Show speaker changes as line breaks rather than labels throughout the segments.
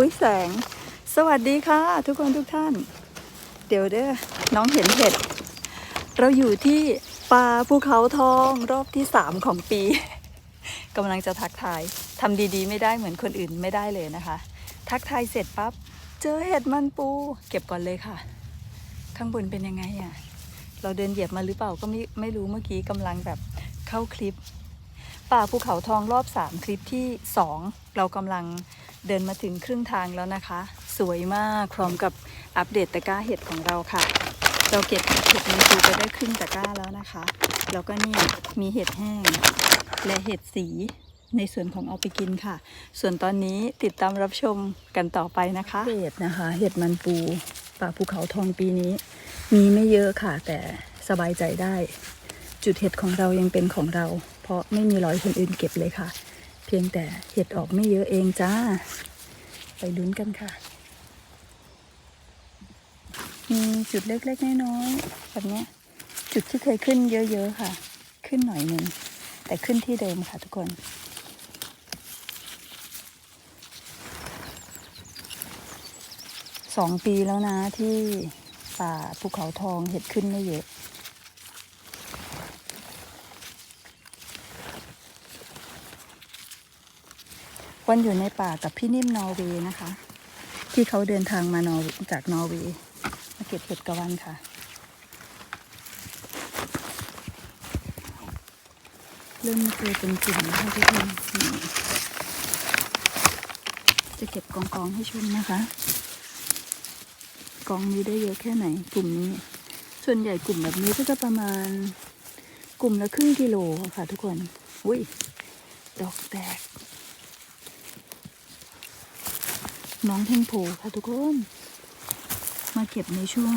อุ้ยแสง สวัสดีค่ะ ทุกคนทุกท่าน เดี๋ยวเด้อน้องเห็นเห็ด เราอยู่ที่ป่าภูเขาทองรอบที่สามของปีกำลังจะทักทายทำดีๆ ไม่ได้เหมือนคนอื่นไม่ได้เลยนะคะ ทักทายเสร็จปั๊บเจอเห็ดมันปู เก็บก่อนเลยค่ะ ข้างบนเป็นยังไงอะ่ะเราเดินเหยียบมาหรือเปล่าก็ไม่ไม่รู้เมื่อกี้กำลังแบบเข้าคลิป ป่าภูเขาทองรอบ 3 คลิปที่ 2 เรากำลัง เดินมาถึงครึ่งทางแล้วนะคะ สวยมากพร้อมกับอัปเดตตะกร้าเห็ดของเราค่ะ เราเก็บเห็ดในดูไปได้ครึ่งตะกร้าแล้วนะคะ แล้วก็นี่มีเห็ดแห้ง และเห็ดสีในส่วนของเอาไปกินค่ะ ส่วนตอนนี้ติดตามรับชมกันต่อไปนะคะ เห็ดนะคะ เห็ดมันปูป่าภูเขาทองปีนี้ มีไม่เยอะค่ะ แต่สบายใจได้ จุดเห็ดของเรายังเป็นของเรา เพราะไม่มีร้อยคนอื่นเก็บเลยค่ะ เพียงแต่เห็ดออกไม่เยอะเองจ้า ไปลุ้นกันค่ะ มีจุดเล็กๆน้อยๆแบบนี้จุดที่เคยขึ้นเยอะๆค่ะ ขึ้นหน่อยหนึ่งแต่ขึ้นที่เดิมค่ะทุกคนสองปีแล้วนะที่ป่าภูเขาทองเห็ดขึ้นไม่เยอะ วันอยู่ในป่ากับพี่นิ่มนอร์เวย์นะคะ ที่เขาเดินทางมานอร์จากนอร์เวย์มาเก็บเห็ดกะวันค่ะ เริ่มเจอเป็นกลุ่มแล้วค่ะทุกคนจะเก็บกองกองๆให้ชมนะคะ กองนี้ได้เยอะแค่ไหนกลุ่มนี้ ส่วนใหญ่กลุ่มแบบนี้ก็จะประมาณกลุ่มละครึ่งกิโลค่ะทุกคน อุ้ย ดอกแตก น้องเพ่งโผค่ะทุกคน มาเก็บในช่วง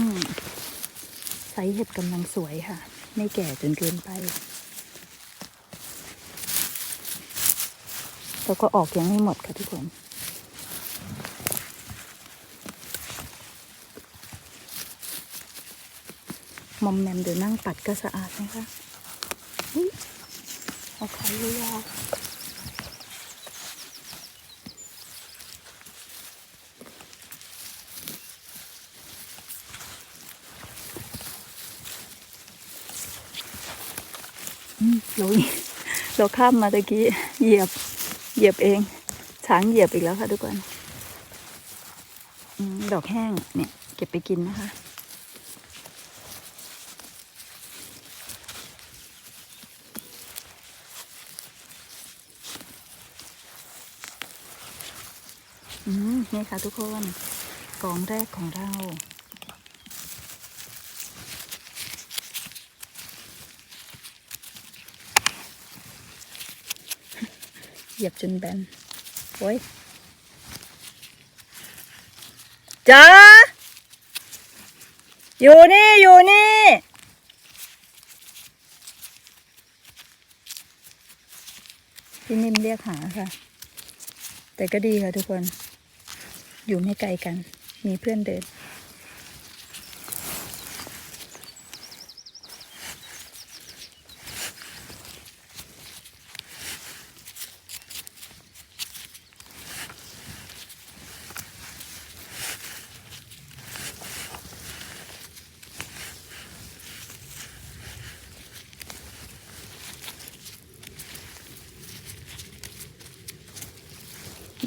ไซส์เห็ดกำลังสวยค่ะ ไม่แก่จนเกินไป แล้วก็ออกยังไม่หมดค่ะทุกคนมอมแมมเดี๋ยวนั่งปัดก็สะอาดนะคะอุ๊ยเอาขายยาว เราเราข้ามมาตะกี้เหยียบเหยียบเอง ช้างเหยียบอีกแล้วค่ะทุกคนอดอกแห้งเนี่ย เก็บไปกินนะคะ อืมนี่ค่ะทุกคนกองแรกของเรา เหยียบจนแบนโอ้ยจ้าอยู่นี่ อยู่นี่พี่นิ่มเรียกหาค่ะ แต่ก็ดีค่ะทุกคน อยู่ไม่ไกลกัน มีเพื่อนเดิน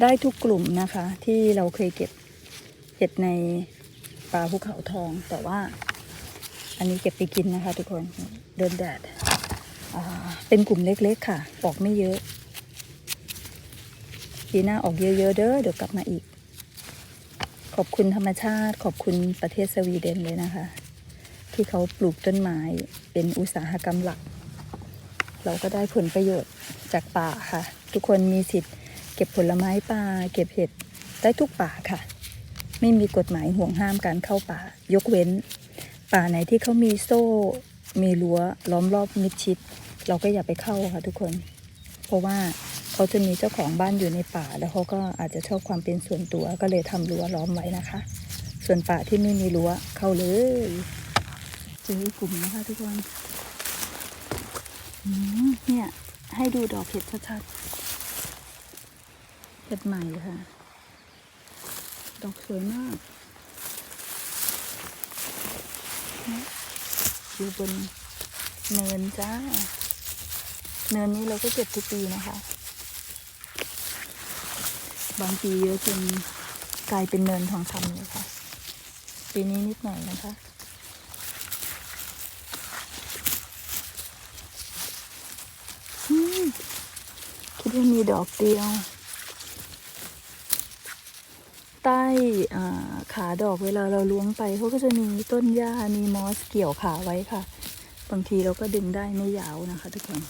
ได้ทุกกลุ่มนะคะ ที่เราเคยเก็บเห็ดในป่าภูเขาทอง แต่ว่า อันนี้เก็บไปกินนะคะ ทุกคนเดินแดดเป็นกลุ่มเล็กๆค่ะ ออกไม่เยอะปีหน้าออกเยอะๆเด้อเดี๋ยวกลับมาอีก ขอบคุณธรรมชาติ ขอบคุณประเทศสวีเดนเลยนะคะ ที่เขาปลูกต้นไม้เป็นอุตสาหกรรมหลัก เราก็ได้ผลประโยชน์จากป่าค่ะ ทุกคนมีสิทธิ์ เก็บผลไม้ป่า เก็บเห็ดได้ทุกป่าค่ะ ไม่มีกฎหมายห่วงห้ามการเข้าป่า ยกเว้น ป่าไหนที่เขามีโซ่ มีรั้วล้อมรอบมิดชิด เราก็อย่าไปเข้าค่ะทุกคน เพราะว่าเขาจะมีเจ้าของบ้านอยู่ในป่า แล้วเขาก็อาจจะชอบความเป็นส่วนตัวก็เลยทำรั้วล้อมไว้นะคะ ส่วนป่าที่ไม่มีรั้วเข้าเลยเจอกลุ่มนะคะทุกคนเนี่ยให้ดูดอกเห็ดชัดๆ เห็ดใหม่ค่ะ ดอกสวยมากอยู่บนเนินจ้า เนินนี้เราก็เก็บทุกปีนะคะ บางปีเยอะจนกลายเป็นเนินทองคำเลยค่ะ ปีนี้นิดหน่อยนะคะคิดว่ามีดอกเดียว ใต้ขาดอกเวลาเราล้วงไปเขาก็จะมีต้นหญ้ามีมอสเกี่ยวขาไว้ค่ะ บางทีเราก็ดึงได้ไม่ยาวนะคะทุกคน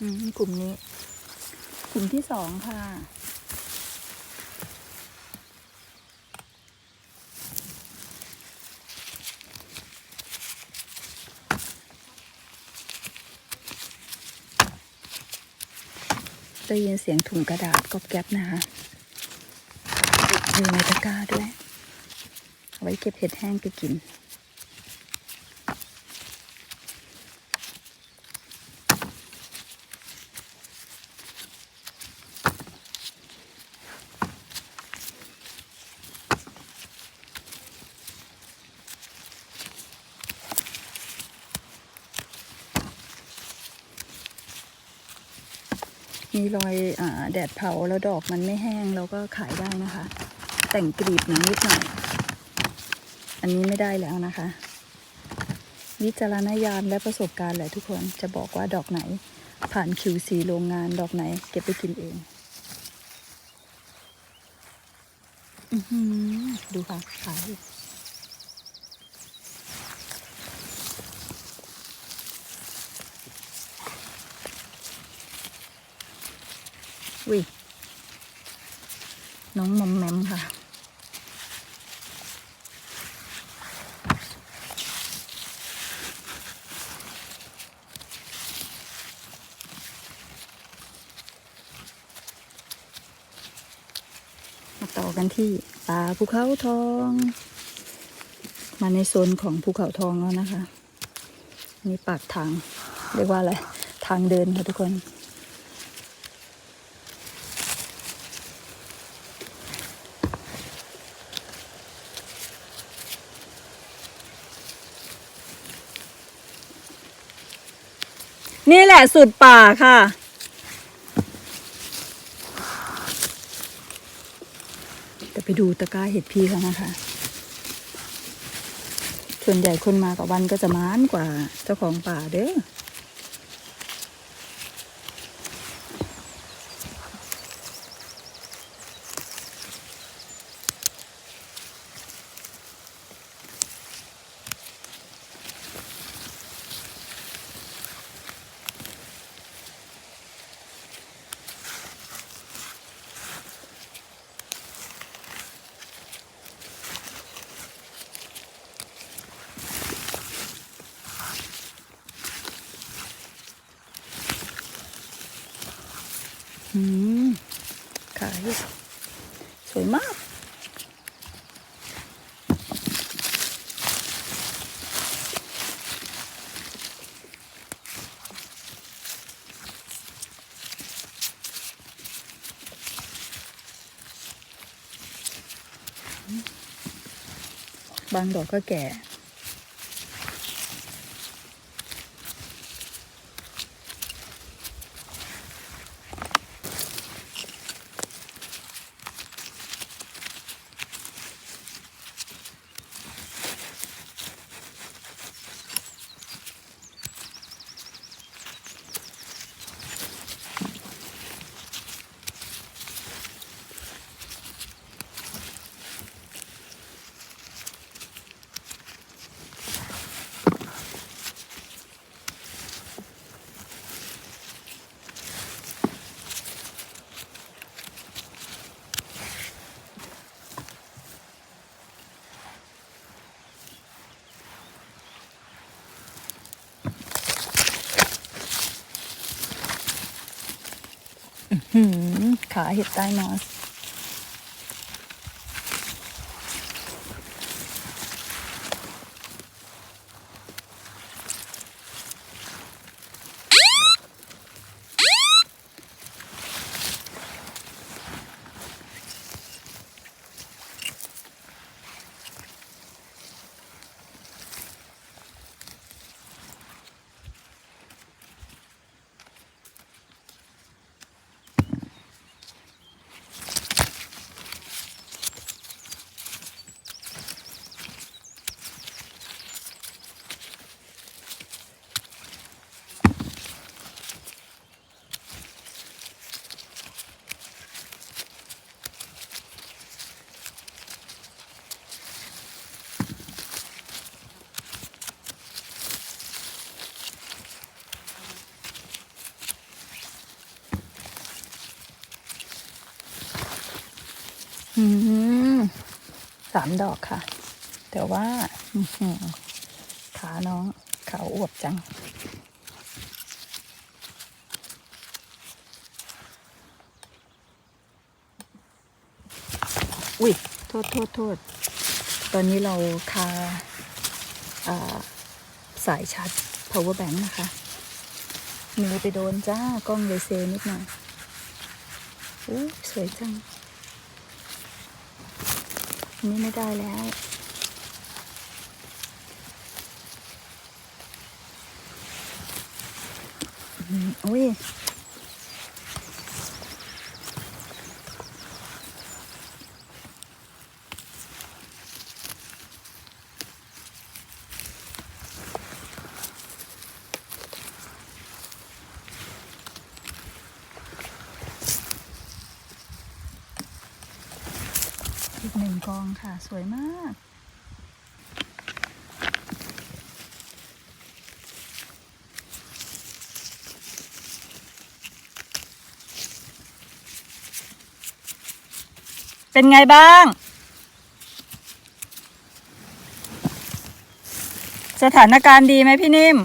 อืมกลุ่มนี้ กลุ่มที่สองค่ะ ได้ยินเสียงถุงกระดาษกอบแก๊บนะคะอยู่ในตะกร้าด้วย เอาไว้เก็บเห็ดแห้งไปกิน มีรอยอแดดเผาแล้วดอกมันไม่แห้งเราก็ขายได้นะคะ แต่งกรีบหน่อยนิดหน่อย อันนี้ไม่ได้แล้วนะคะ วิจารณญาณและประสบการณ์แหละทุกคนจะบอกว่าดอกไหน ผ่าน QC โรงงานดอกไหน เก็บไปกินเองอือหือดูค่ะขาย วิ น้องมอมแมมค่ะ มาต่อกันที่ป่าภูเขาทอง มาในโซนของภูเขาทองแล้วนะคะ นี่ปากทาง เรียกว่าอะไร ทางเดินค่ะทุกคน นี่ แหละสุดป่าค่ะ แต่ไปดูตะกร้าเห็ดพี่เขานะคะ ส่วนใหญ่คนมากับวันก็จะมานกว่าเจ้าของป่าเด้อ ขายสวยมาก บางดอกก็แก่ ขาเห็ดใต้มอส อืมสามดอกค่ะ แต่ว่าขาน้องขาวอวบจัง อุ้ย โทษโทษโทษ ตอนนี้เราคาาสายชาร์จ power bank นะคะมือไปโดนจ้ากล้องเลยเซนิดหน่อยอู้สวยจัง อันนี้ไม่ได้แล้ว อุ้ย อีกหนึ่งกองค่ะ สวยมาก เป็นไงบ้าง สถานการณ์ดีไหมพี่นิ่ม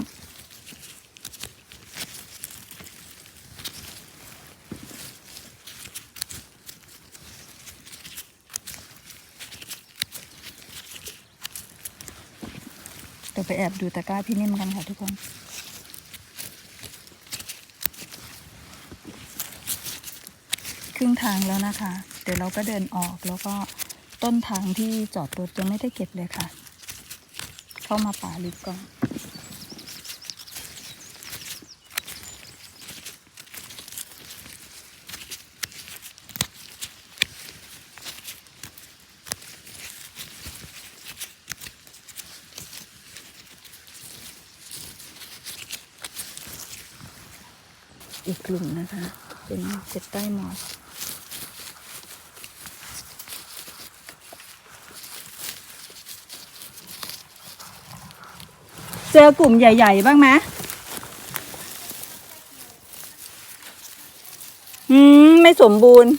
เดี๋ยวไป แอบดูตะกร้าพี่นิ่มกันค่ะทุกคนครึ่งทางแล้วนะคะ เดี๋ยวเราก็เดินออกแล้วก็ต้นทางที่จอดรถยังไม่ได้เก็บเลยค่ะ เข้ามาป่าลึกก่อน อีกกลุ่มนะคะ เป็นเจ็ดใต้มอสเจอกลุ่มใหญ่ ๆ บ้างไหมอืม ไม่สมบูรณ์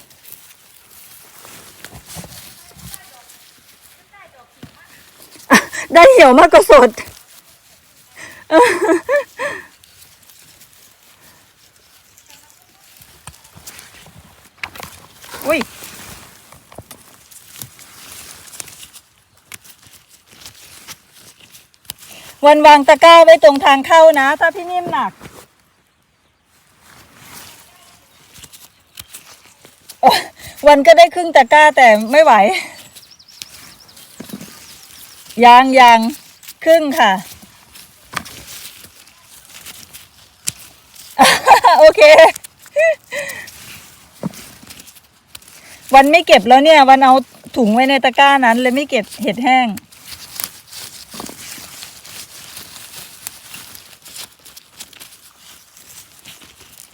ได้เหี่ยวมากกว่าสด อุ้ย วันวางตะกร้าไว้ตรงทางเข้านะ ถ้าพี่นิ่มหนัก วันก็ได้ครึ่งตะกร้าแต่ไม่ไหว ยางยางครึ่งค่ะ โอเค วันไม่เก็บแล้วเนี่ย วันเอาถุงไว้ในตะกร้านั้นเลยไม่เก็บเห็ดแห้ง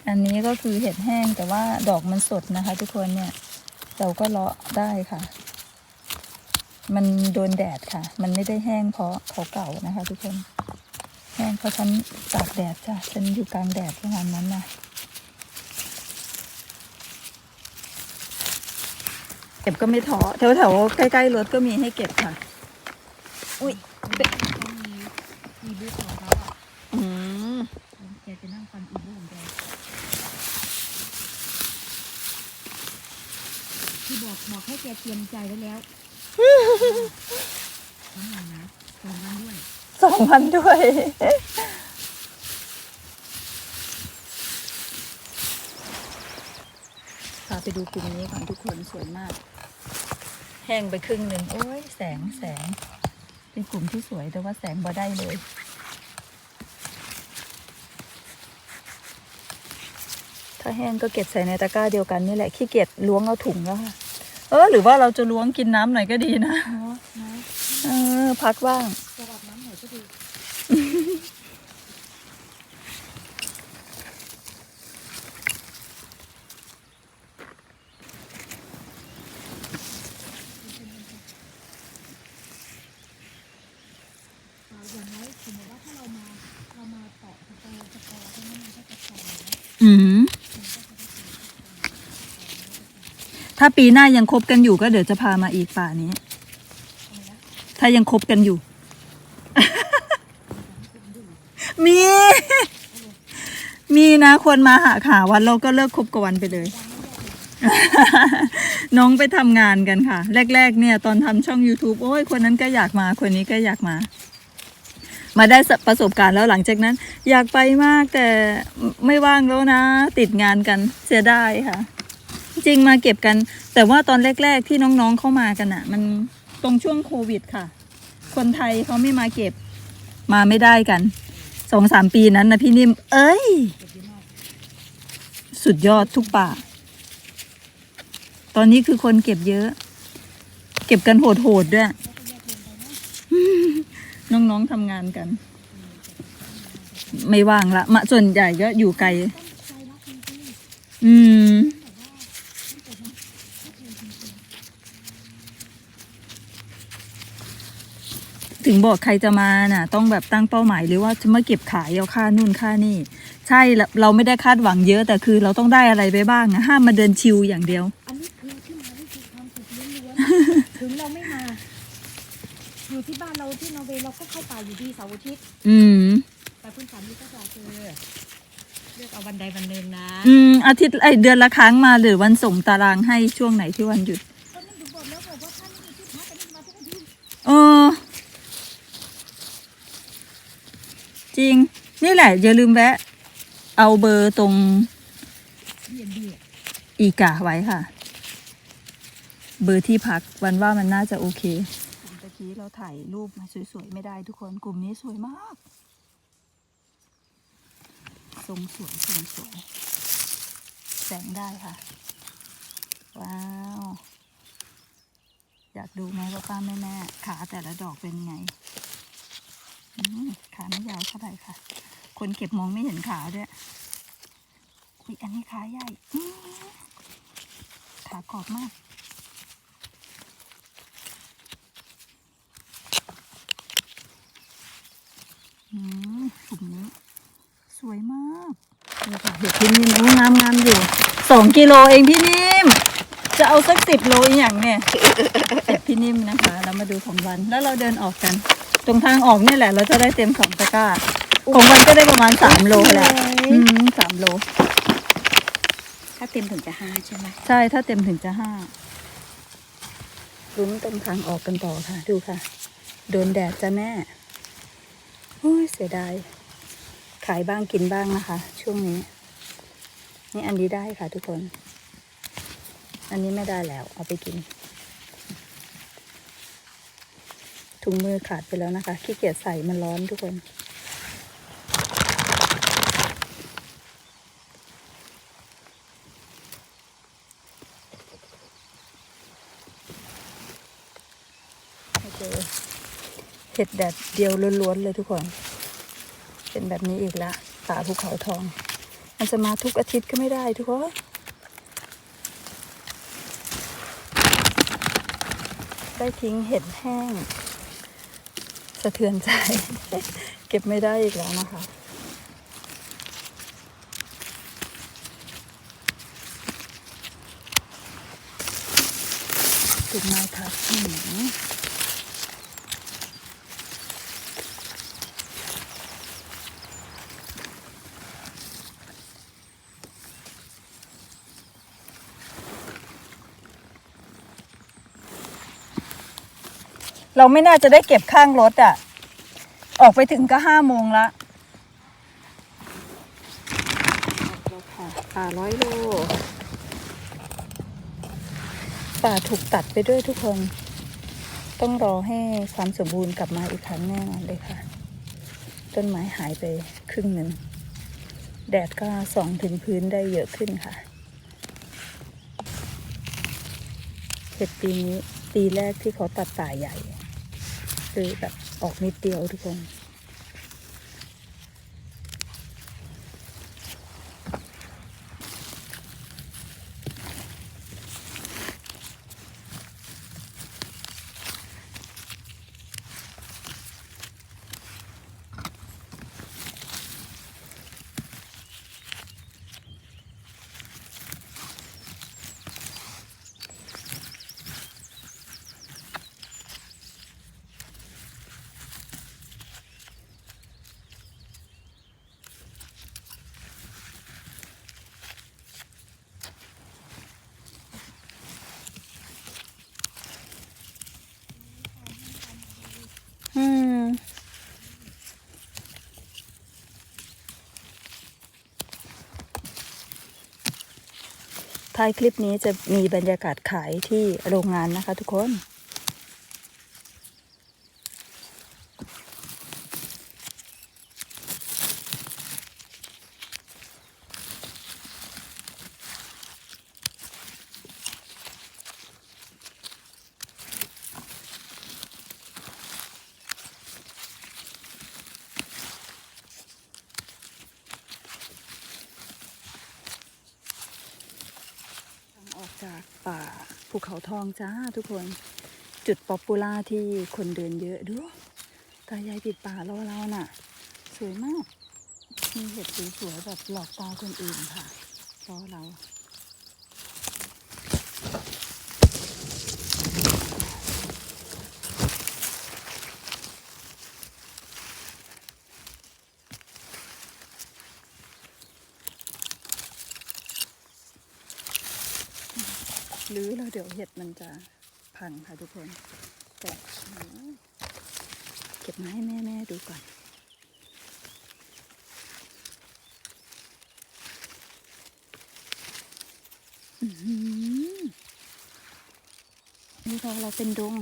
อันนี้ก็คือเห็ดแห้งแต่ว่าดอกมันสดนะคะ ทุกคนเนี่ย เราก็เลาะได้ค่ะ มันโดนแดดค่ะ มันไม่ได้แห้งเพราะเขาเก่านะคะ ทุกคน แห้งเพราะฉันตากแดดจ้ะฉันอยู่กลางแดดประมาณนั้นนะเก็บก็ไม่ท้อแถวๆใกล้ๆรถก็มีให้เก็บค่ะ อุ้ย
ต้องมีอีบุ๊กของเขาอะ
อืม
แกจะนั่งฟังอีบุ๊กของแกที่บอกบอก ให้แกเตรียมใจไว้แล้วน้ำหนักนะสองวันด้วย
สองพันด้วย พาไปดูกลุ่มนี้ก่อนทุกคนสวยมาก แห้งไปครึ่งหนึ่งโอ้ยแสงแสง เป็นกลุ่มที่สวยแต่ว่าแสงบ่ได้เลยถ้าแห้งก็เก็บใส่ในตะกร้าเดียวกันนี่แหละขี้เกียจล้วงเอาถุงแล้วค่ะ เออ หรือว่าเราจะล้วงกินน้ำหน่อยก็ดีนะ
เนาะนะ
เออ พักบ้าง
สลับน้ำหน่อยก็ดี อย่างน้อยสมมติว่าถ้าเรามาเรามาเตาะสตอสตอใช่ไหมมันก็จะพอนะ
อืม ถ้าปีหน้ายังคบกันอยู่ก็เดี๋ยวจะพามาอีกป่านี้ ถ้ายังคบกันอยู่ มี มีนะคนมาหาขาวันเราก็เลิกคบกับวันไปเลย น้องไปทำงานกันค่ะ แรก ๆ เนี่ย ตอนทำช่อง YouTube โอ้ยคนนั้นก็อยากมา คนนี้ก็อยากมา มาได้ประสบการณ์แล้วหลังจากนั้น อยากไปมากแต่ไม่ว่างแล้วนะ ติดงานกันเสียดายค่ะจ ริงมาเก็บกัน แต่ว่าตอนแรก ๆ ที่น้องๆเข้ามากันอะมันตรงช่วงโควิดค่ะ คนไทยเขาไม่มาเก็บ มาไม่ได้กันสองสามปีนั้นนะพี่นิ่ม เอ้ย สุดยอดทุกป่า ตอนนี้คือคนเก็บเยอะ เก็บกันโหดๆด้วย น้องๆทำงานกัน ไม่ว่างละมาส่วนใหญ่ก็อยู่ไกล อืม ถึงบอกใครจะมาน่ะ ต้องแบบตั้งเป้าหมายหรือว่าจะมาเก็บขายเอาค่านู่นค่านี่ ใช่เราเราไม่ได้คาดหวังเยอะแต่คือเราต้องได้อะไรไปบ้างอะห้ามมาเดินชิวอย่างเดียว
อันนี้คือที่มานี่คือความสุขล้วนๆถึงเราไม่มา อยู่ที่บ้านเราที่นอร์เวย์เราก็เข้าป่าอยู่ดีเสาร์อาทิตย์
อืม
แต่คุณสามีก็จะคือเลือกเอาวันใดวันหนึ่งนะ
อืมอาทิตย์ไอยเดือนละครั้งมาหรือวันส่งตารางให้ช่วงไหนที่วันหยุด
ก็นั่นถึงบอกแล้วบอกว่าท่านไม่มีที่พักกันนี่มาทุกอาทิตย์
เออ จริง นี่แหละ อย่าลืมแวะ เอาเบอร์ตรงอีกาไว้ค่ะ เบอร์ที่พักวันว่ามันน่าจะโอเคตะกี้เราถ่ายรูปมาสวยๆ ไม่ได้ทุกคนกลุ่มนี้สวยมาก ทรงสวยทรงสวย แสงได้ค่ะ ว้าว อยากดูไหมว่าป้าแม่แม่ๆขาแต่ละดอกเป็นไง ขาไม่ยาวเท่าไหร่ค่ะ คนเก็บมองไม่เห็นขาด้วยอุ๊ยอันนี้ขาใหญ่ขากรอบมาก อืมกลุ่มนี้สวยมากนี่ค่ะเห็ดพี่นิ่มงามงามอยู่สองกิโลเองพี่นิ่ม จะเอาสักสิบโลอีกอย่างเนี่ยเห็ดพี่นิ่มนะคะ เรามาดูของวันแล้วเราเดินออกกัน ตรงทางออกเนี่ยแหละ เราจะได้เต็มสองตะกร้าของวันก็ได้ประมาณสามโลแหละอืมสามโล
ถ้าเต็มถึงจะห้าใช่ไหม
ใช่ถ้าเต็มถึงจะห้าลุ้นตรงทางออกกันต่อค่ะ ดูค่ะ โดนแดดจ้ะแม่โอ้ยเสียดาย ขายบ้างกินบ้างนะคะ ช่วงนี้ นี่อันนี้ได้ค่ะทุกคน อันนี้ไม่ได้แล้วเอาไปกิน ถุงมือขาดไปแล้วนะคะขี้เกียจใส่มันร้อนทุกคน เห็ดแดดเดียวล้วนๆเลยทุกคน เป็นแบบนี้อีกละป่าภูเขาทอง มันจะมาทุกอาทิตย์ก็ไม่ได้ทุกคนได้ทิ้งเห็ดแห้งะเทือนใจ เก็บไม่ได้อีกแล้วนะคะตุกไม้ทับหนี เราไม่น่าจะได้เก็บข้างรถอะ่ะ ออกไปถึงก็ห้าโมงละป่าร้อยโลป่าถูกตัดไปด้วยทุกคน ต้องรอให้ความสมบูรณ์กลับมาอีกครั้งแน่นอนเลยค่ะ ต้นไม้หายไปครึ่งหนึ่ง แดดก็ส่องถึงพื้นได้เยอะขึ้นค่ะเห็ดปีนี้ปีแรกที่เขาตัดป่าใหญ่ คือแบบออกนิดเดียวทุกคน ท้ายคลิปนี้จะมีบรรยากาศขายที่โรงงานนะคะทุกคน ทางออกจากป่าภูเขา ทองจ้าทุกคน จุดป๊อปปูล่าที่คนเดินเยอะด้วยตายายปิดป่ารอเราน่ะ สวยมาก มีเห็ดสวยๆแบบหลอกตาคนอื่นค่ะรอเรา หรือ เดี๋ยวเห็ดมันจะพังค่ะทุกคนแต่เก็บมาให้แม่แม่ๆดูก่อนอือนี่เราเราเป็นดง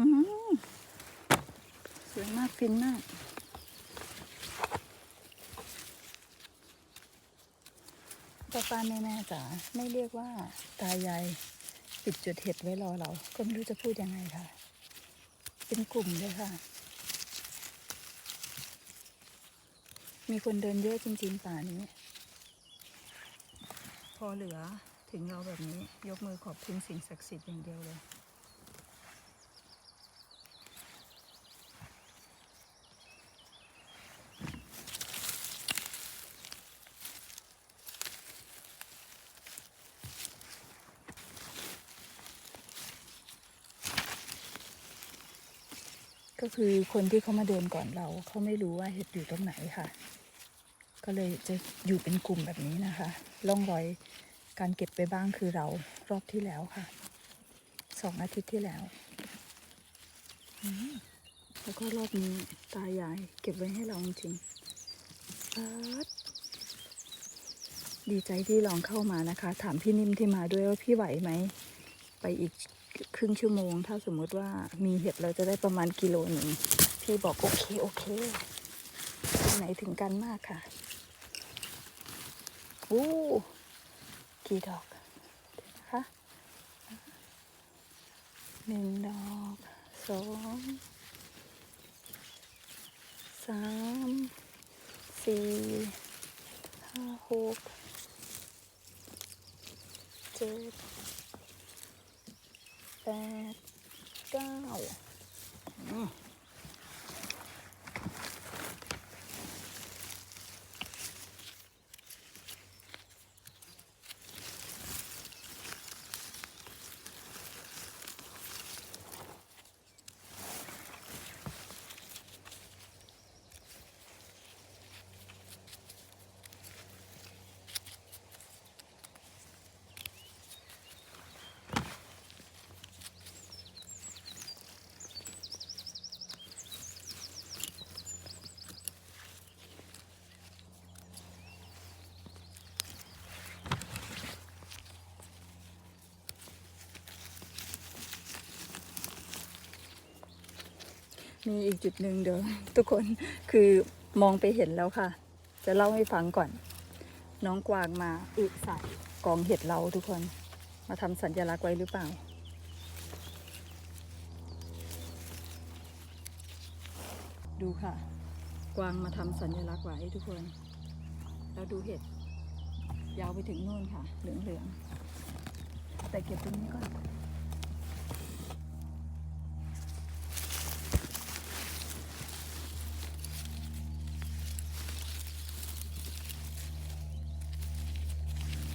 อื้อหือส วยมากฟินมาก ป้าป้าแม่แม่จ๋าไม่เรียกว่าตายายปิดจุดเห็ดไว้รอเรา ก็ไม่รู้จะพูดยังไงค่ะ เป็นกลุ่มเลยค่ะ มีคนเดินเยอะจริงๆป่านี้ พอเหลือถึงเราแบบนี้ยกมือขอบคุณสิ่งศักดิ์สิทธิ์อย่างเดียวเลย ก็คือคนที่เขามาเดินก่อนเราเขาไม่รู้ว่าเห็ดอยู่ตรงไหนค่ะ ก็เลยจะอยู่เป็นกลุ่มแบบนี้นะคะร่องรอยการเก็บไปบ้างคือเรารอบที่แล้วค่ะสองอาทิตย์ที่แล้วอืมแล้วก็รอบนี้ตายายเก็บไว้ให้เราจริงๆปัดดีใจที่ลองเข้ามานะคะ ถามพี่นิ่มที่มาด้วยว่าพี่ไหวไหม ไปอีกค รึ่งชั่วโมง ถ้าสมมติว่ามีเห็ดเราจะได้ประมาณกิโลหนึ่งพี่บอกโอเค โอเคไหนถึงกันมากค่ะโอ้กี่ดอกนะคะหนึ่งดอกสองสามสี่ห้าหกเจ็ด แปด มีอีกจุดหนึ่งเดี๋ยวทุกคนคือมองไปเห็นแล้วค่ะ จะเล่าให้ฟังก่อน น้องกวางมาอึใส่กองเห็ดเราทุกคน มาทำสัญลักษณ์ไว้หรือเปล่า ดูค่ะ กวางมาทำสัญลักษณ์ไว้ทุกคน แล้วดูเห็ด ยาวไปถึงนู่นค่ะ เหลืองๆแต่เก็บตรงนี้ก่อน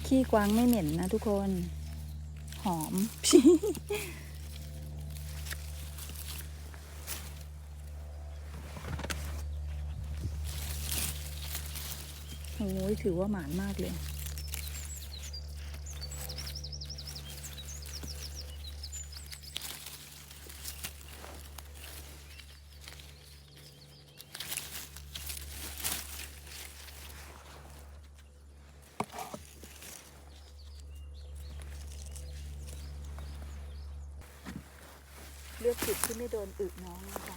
ขี้กวางไม่เหม็นนะทุกคน หอม โอ้ยถือว่าหมานมากเลย เลือกจุดที่ไม่โดนอึน้องนะคะ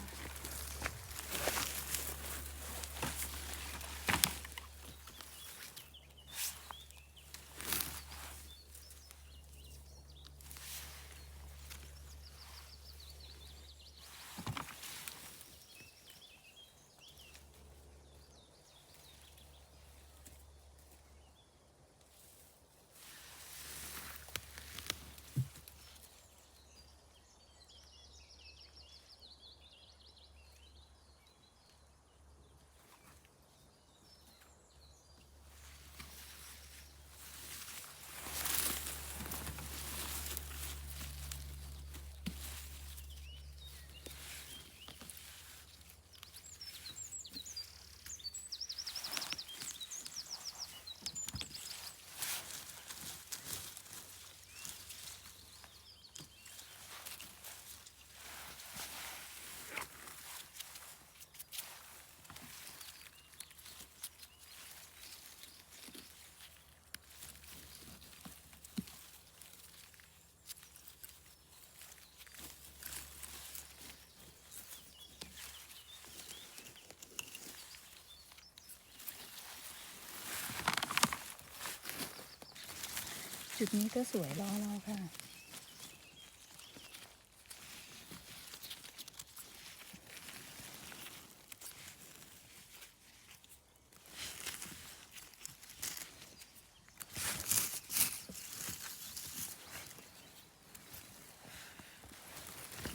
จุดนี้ก็สวยล้อเราค่ะ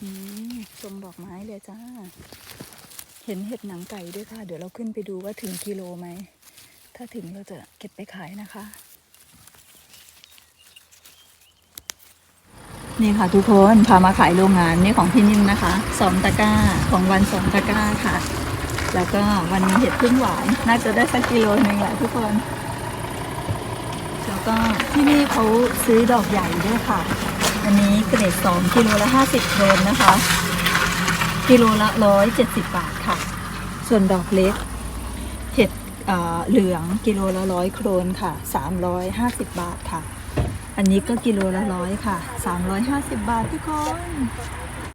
อืมชมดอกไม้เลยจ้า เห็นเห็ดหนังไก่ด้วยค่ะ เดี๋ยวเราขึ้นไปดูว่าถึงกิโลไหม ถ้าถึงเราจะเก็บไปขายนะคะ นี่ค่ะทุกคนพามาขายโรงงานนี่ของพี่นิ่มนะคะสองตะกร้าของวันสองตะกร้าค่ะ แล้วก็วันนี้เห็ดพึ่งหวานน่าจะได้สักกิโลหนึ่งแหละทุกคน แล้วก็ที่นี่เขาซื้อดอกใหญ่ด้วยค่ะ อันนี้เกรดสองกิโลละห้าสิบโครนนะคะ กิโลละร้อยเจ็ดสิบบาทค่ะ ส่วนดอกเล็ก เห็ดเอ่อเหลืองกิโลละร้อยโครนค่ะสามร้อยห้าสิบบาทค่ะ อันนี้ก็กิโลละร้อยค่ะ 350 บาททุกคน